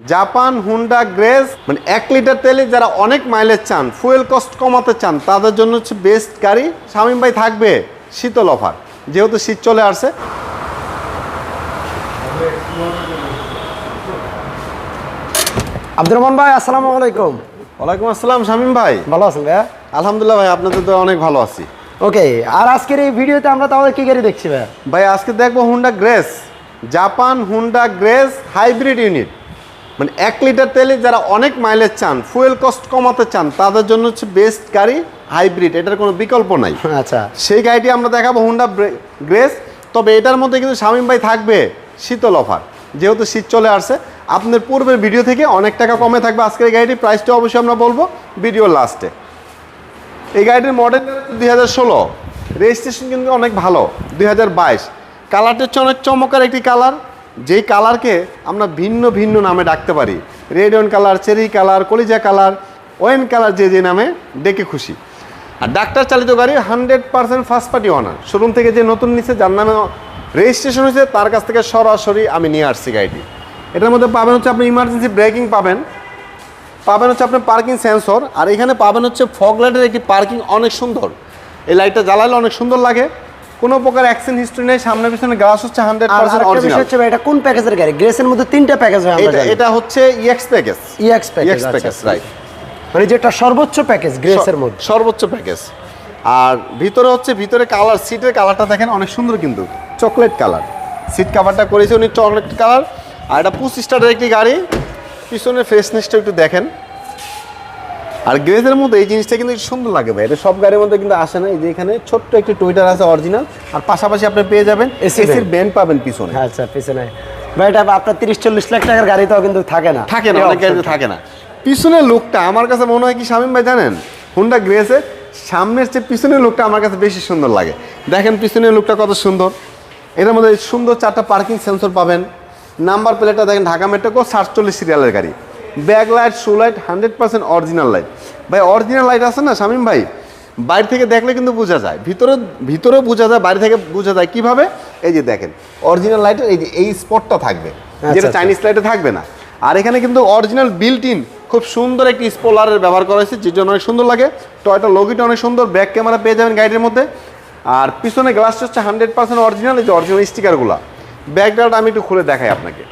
Japan Honda grace মানে এক litre তেলে যারা অনেক মাইলেজ চান ফুয়েল কস্ট কমাতে চান তাদের জন্য হচ্ছে বেস্ট গাড়ি। শামীম ভাই থাকবে শীতল অফার যেহেতু শীত চলে আসছে আব্দুর রহমান ভাই আসসালামু আলাইকুম। ওয়ালাইকুম আসসালাম শামীম ভাই। ভালো আছেন ভাইয়া? আলহামদুলিল্লাহ ভাই আপনাদের তো অনেক ভালো আছি। ওকে আর আজকের এই ভিডিওতে আমরা তাহলে কি গাড়ি দেখছি ভাই ভাই আজকে দেখব Honda Grace Japan Honda Grace hybrid unit. মানে এক লিটার তেলে যারা অনেক মাইলেজ চান ফুয়েল কস্ট কমাতে চান তাদের জন্য হচ্ছে বেস্ট গাড়ি হাইব্রিড এটার কোনো বিকল্প নাই। আচ্ছা। সেই গাড়িটি আমরা দেখাবো হুন্ডা গ্রেস তবে এটার মধ্যে কিন্তু শামীম ভাই থাকবে শীতল অফার যেহেতু শীত চলে আসছে। আপনার পূর্বের ভিডিও থেকে অনেক টাকা কমে থাকবে আজকের এই গাড়িটির প্রাইসটা অবশ্যই আমরা বলব ভিডিওর লাস্টে এই গাড়িটির মডেল দুই হাজার ষোলো। রেজিস্ট্রেশন কিন্তু অনেক ভালো দুই হাজার বাইশ। কালারটা হচ্ছে অনেক চমৎকার একটি কালার যেই কালারকে আমরা ভিন্ন ভিন্ন নামে ডাকতে পারি। Red wine colour cherry colour কলিজা কালার ওয়েন কালার যে যে নামে ডেকে খুশি। আর ডাক্তার চালিত গাড়ি hundred percent first party owner showroom থেকে যে নতুন নিচ্ছে যার নামে রেজিস্ট্রেশন হয়েছে, তার কাছ থেকে সরাসরি আমি নিয়ে আসছি গাড়িটি। এটার মধ্যে পাবেন হচ্ছে আপনি ইমার্জেন্সি ব্রেকিং পাবেন। পাবেন হচ্ছে আপনার পার্কিং সেন্সর আর এখানে পাবেন হচ্ছে ফগ লাইটের একটি পার্কিং অনেক সুন্দর। এই লাইটটা জ্বালালে অনেক সুন্দর লাগে। কোনো প্রকার অ্যাক্সিডেন্ট হিস্ট্রি নেই সামনে পিছনে গ্লাস হচ্ছে হান্ড্রেড আর পার্সেন্ট আরেকটা বিষয় অরিজিনাল হচ্ছে এটা কোন প্যাকেজের গাড়ি? গ্রেসের মধ্যে তিনটা প্যাকেজ হয় এটা এটা হচ্ছে EX package EX package EX package right মানে যেটা সর্বোচ্চ প্যাকেজ গ্রেসের মধ্যে। সর্বোচ্চ প্যাকেজ আর ভিতরে হচ্ছে ভিতরে কালার সিটের কালারটা দেখেন অনেক সুন্দর কিন্তু। চকলেট কালার সিট কাভারটা করেছে উনি চকলেট কালার আর এটা পঁচিশ স্টারের একটি গাড়ি। পিছনের ফ্রেশনেসটা একটু দেখেন। আর গ্রেজের মধ্যে এই জিনিসটা কিন্তু সুন্দর লাগে ভাই। এটা সব গাড়ির মধ্যে কিন্তু আসে না। এই যে এখানে ছোট্ট একটি টুইটার আছে অরিজিনাল আর পাশাপাশি আপনি পেয়ে যাবেন এসির ব্যান্ড পাবেন পিছনে। আচ্ছা পিছনে। ভাই এটা আপনার তিরিশ চল্লিশ লাখ টাকার গাড়িতেও কিন্তু থাকে না। থাকে না অনেক গাড়িতে থাকে না। পিছনের লুকটা আমার কাছে মনে হয় কি শামীম ভাই জানেন? হুন্ডা গ্রেসে সামনের চেয়ে পিছনের লুকটা আমার কাছে বেশি সুন্দর লাগে। দেখেন পিছনের লুকটা কত সুন্দর। এটার মধ্যে সুন্দর চারটা পার্কিং সেন্সর পাবেন। নাম্বার প্লেটটা দেখেন ঢাকা মেট্রো সাতচল্লিশ সিরিয়ালের গাড়ি। ব্যাক লাইট শু light hundred percent original light ভাই অরিজিনাল লাইট আছে না শামীম ভাই? বাইরে থেকে দেখলে কিন্তু বোঝা যায়। ভিতরে ভিতরেও বোঝা যায় বাইরে থেকে বোঝা যায়। কীভাবে? এই যে দেখেন অরিজিনাল লাইটের এই যে এই স্পটটা থাকবে। যেটা আচ্ছা। চাইনিজ লাইটে থাকবে না। আর এখানে কিন্তু অরিজিনাল বিল্ট ইন খুব সুন্দর একটি স্পোলারের ব্যবহার করা হয়েছে যে জন্য অনেক সুন্দর লাগে। টয়টা লগিটা অনেক সুন্দর ব্যাক ক্যামেরা পেয়ে যাবেন গাড়ির মধ্যে। আর পিছনে গ্লাসটা হচ্ছে হান্ড্রেড পার্সেন্ট অরিজিনাল এই যে অরিজিনাল স্টিকারগুলো ব্যাকগ্রাউন্ড আমি একটু খুলে দেখাই আপনাকে।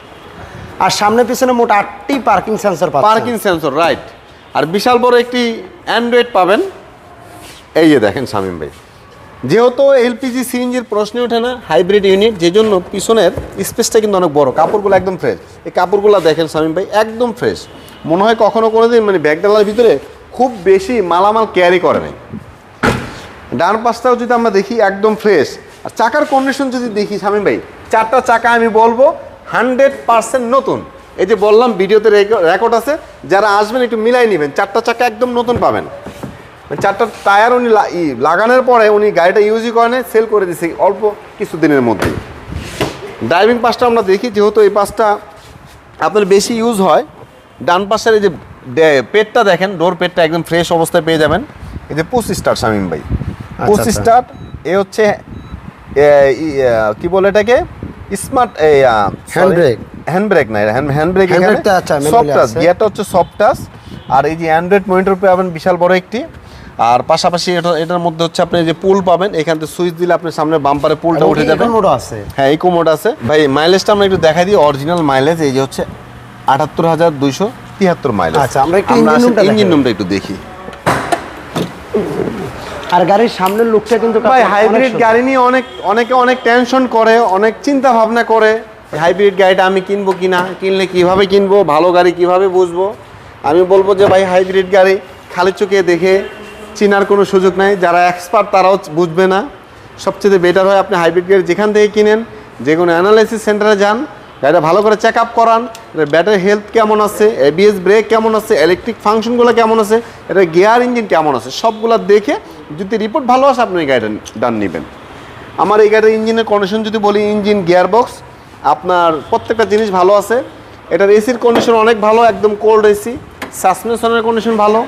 আর সামনে পিছনে মোট আটটি parking sensor parking sensor right আর বিশাল বড় একটি অ্যান্ড্রয়েড পাবেন। এই যে দেখেন শামীম ভাই। যেহেতু এলপিজি সিএনজির প্রশ্ন ওঠে না হাইব্রিড ইউনিট যে জন্য পিছনের স্পেসটা কিন্তু অনেক বড়, কাপড়গুলো একদম ফ্রেশ এই কাপড়গুলো দেখেন শামীম ভাই, একদম ফ্রেশ মনে হয় কখনো কোনো দিন মানে ব্যাগডালার ভিতরে খুব বেশি মালামাল ক্যারি করে নাই। ডান পাশটাও যদি আমরা দেখি, একদম ফ্রেশ আর চাকার কন্ডিশন যদি দেখি, শামীম ভাই, চারটা চাকা আমি বলব হান্ড্রেড পার্সেন্ট নতুন। এই যে বললাম ভিডিওতে রেকর্ড আছে। যারা আসবেন একটু মিলাই নেবেন। চারটা চাকা একদম নতুন পাবেন। মানে চারটা টায়ার উনি লাগানোর পরে উনি গাড়িটা ইউজই করে নেয় সেল করে দিছে অল্প কিছু দিনের মধ্যেই। ড্রাইভিং পাসটা আমরা দেখি যেহেতু এই পাসটা আপনার বেশি ইউজ হয় ডান পাশের এই যে পেটটা দেখেন ডোর পেটটা একদম ফ্রেশ অবস্থায় পেয়ে যাবেন। এই যে পঁচিশ স্টার শামিম ভাই। পঁচিশ আচ্ছা। স্টার এ হচ্ছে কি বলে এটাকে? Smart Hand brake। Hand brake নাই hand hand brake soft touch. গিয়ারটা হচ্ছে সফট টাচ আর এই যে অ্যান্ড্রয়েড মনিটর পাবেন বিশাল বড় একটি। আর পাশাপাশি এটা এটার মধ্যে হচ্ছে আপনি যে পুল পাবেন এখান থেকে সুইচ দিলে আপনি সামনে বাম্পারে পুলটা উঠে যাবে। আছে। হ্যাঁ ইকো মোড আছে। ভাই মাইলেজটা আমরা একটু দেখাই দিই অরিজিনাল মাইলেজ এই যে হচ্ছে আটাত্তর হাজার দুইশো তিয়াত্তর মাইলেজ আচ্ছা, আমরা একটু ইঞ্জিন। রুমটা একটু দেখি। আর গাড়ির সামনের লুকটা কিন্তু ভাই হাইব্রিড গাড়ি নিয়ে অনেক অনেকে অনেক টেনশন করে অনেক চিন্তা ভাবনা করে হাইব্রিড গাড়িটা আমি কিনবো কিনা কিনলে কীভাবে কিনবো ভালো গাড়ি কীভাবে বুঝব? আমি বলব যে ভাই হাইব্রিড গাড়ি খালি চোখে দেখে চিনার কোনো সুযোগ নাই। যারা এক্সপার্ট তারাও বুঝবে না। সবচেয়ে বেটার হয় আপনি হাইব্রিড গাড়ি যেখান থেকে কিনেন যে কোনো অ্যানালাইসিস সেন্টারে যান। গাড়িটা ভালো করে চেক আপ করান। এটার ব্যাটারি হেলথ কেমন আছে? এবিএস ব্রেক কেমন আছে? ইলেকট্রিক ফাংশনগুলো কেমন আছে? এটা গিয়ার ইঞ্জিন কেমন আছে? সবগুলো দেখে যদি রিপোর্ট ভালো আসে, আপনি এই গাড়িটা ডান নেবেন। আমার এই গাড়ির ইঞ্জিনের কন্ডিশন যদি বলি ইঞ্জিন গিয়ার বক্স আপনার প্রত্যেকটা জিনিস ভালো আছে। এটার এসির কন্ডিশন অনেক ভালো, একদম কোল্ড এসি সাসপেনশনের কন্ডিশন ভালো।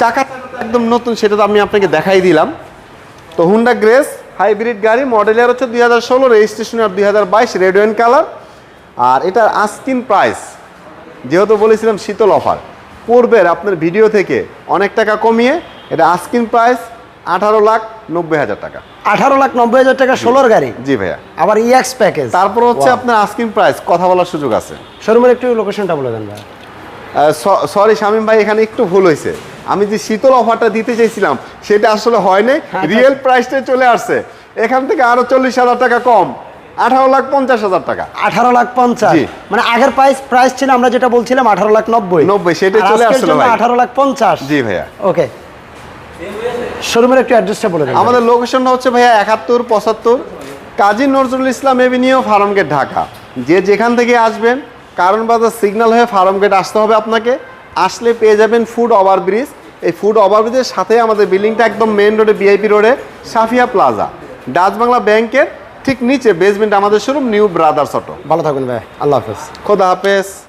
চাকা একদম নতুন, সেটা তো আমি আপনাকে দেখাই দিলাম। তো হুন্ডা গ্রেস হাইব্রিড গাড়ি মডেলের হচ্ছে দুই হাজার ষোলো রেজিস্ট্রেশন আর দুই হাজার বাইশ রেড কালার আর এটার আস্কিন প্রাইস যেহেতু বলেছিলাম শীতল অফার পূর্বের আপনার ভিডিও থেকে অনেক টাকা কমিয়ে এটা আস্কিং প্রাইস আঠারো লাখ নব্বই হাজার টাকা। আঠারো লাখ নব্বই হাজার টাকা ষোলোর গাড়ি? জি ভাইয়া। আবার ইএক্স প্যাকেজ তারপর হচ্ছে আপনার আস্কিং প্রাইস কথা বলার সুযোগ আছে। শোরুমের একটু লোকেশনটা বলে দেন ভাই। সরি শামীম ভাই এখানে একটু ভুল হয়েছে। আমি যে শীতল অফারটা দিতে চাইছিলাম সেটা আসলে হয়নি আচ্ছা। রিয়েল প্রাইসটা চলে আসছে। এখান থেকে আরও চল্লিশ হাজার টাকা কম। আঠারো লাখ পঞ্চাশ হাজার টাকা। আঠারো লাখ পঞ্চাশ। মানে আগের প্রাইস প্রাইস ছিল আমরা যেটা বলছিলাম আঠারো লাখ নব্বই। 90, সেটাই চলে আসছিল আঠারো লাখ পঞ্চাশ। জি ভাইয়া। ওকে শোরুমের একটু অ্যাড্রেসটা বলে দেন। আমাদের লোকেশনটা হচ্ছে ভাইয়া একাত্তর পঁচাত্তর Kazi Nazrul Islam avenue farm gate Dhaka. যে যেখান থেকে আসবেন কারণ বাজার সিগন্যাল হয়ে ফার্ম গেট আসতে হবে আপনাকে। আসলে পেয়ে যাবেন ফুড ওভার ব্রিজ এই ফুড ওভার ব্রিজের সাথে আমাদের বিল্ডিংটা একদম মেন রোডে বিআইপি রোডে সাফিয়া প্লাজা ডাচ বাংলা ব্যাংকের ঠিক নিচে বেসমেন্ট আমাদের শোরুম নিউ ব্রাদার্স অটো ভালো থাকুন ভাই আল্লাহ হাফেজ। খোদা হাফেজ।